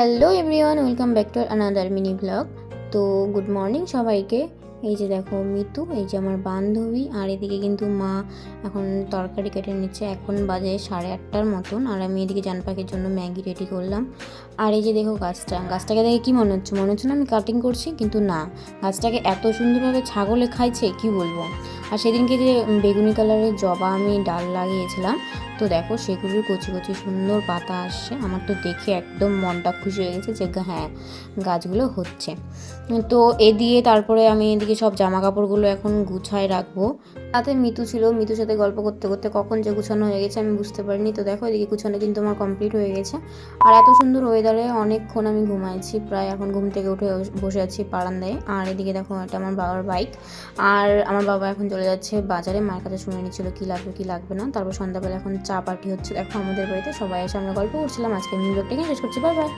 Hello everyone welcome back to another mini blog তো good morning সবাইকে। এই যে দেখো মিতু, এই যে আমার বান্ধবী, আর এদিকে কিন্তু মা এখন তরকারি কেটে নিচ্ছে। এখন বাজে সাড়ে আটটার মতন, আর আমি এদিকে জান পাখির জন্য ম্যাগি রেডি করলাম। আর এই যে দেখো গাছটা, গাছটাকে দেখে কি মনে হচ্ছে? মনে হচ্ছে না আমি কাটিং করছি, কিন্তু না। গাছটাকে এত সুন্দরভাবে ছাগলে খাইছে, কি বলব? আর সেদিনকে যে বেগুনি কালারের জবা আমি ডাল লাগিয়েছিলাম, তো দেখো সেগুলোর কচি কচি সুন্দর পাতা আসছে। আমার তো দেখে একদম মনটা খুশি হয়ে গেছে যে হ্যাঁ গাছগুলো হচ্ছে। তো এ দিয়ে তারপরে আমি এদিকে সব জামা কাপড়গুলো এখন গুছায় রাখব। তাতে মিতু ছিল, মিতুর সাথে গল্প করতে করতে কখন যে গুছানো হয়ে গেছে আমি বুঝতে পারিনি। তো দেখো এদিকে গুছানো কিন্তু আমার কমপ্লিট হয়ে গেছে। আর এত সুন্দর ওয়েদারে অনেকক্ষণ আমি ঘুমাইছি, প্রায় এখন ঘুম থেকে উঠে বসে আছি বারান্দায়। আর এদিকে দেখো এটা আমার বাবার বাইক। আর আমার বাবা এখন চলে যাচ্ছে, বাজারে মায়ের কাছে শুনে নিচ্ছিল, কি লাগবে কি লাগবে না? তারপর সন্ধ্যাবেলা এখন চা পার্টি হচ্ছে, এখন আমাদের বাড়িতে সবাই এসে আমরা গল্প করছিলাম, আজকে আমি এখানে শেষ করছি বাই বাই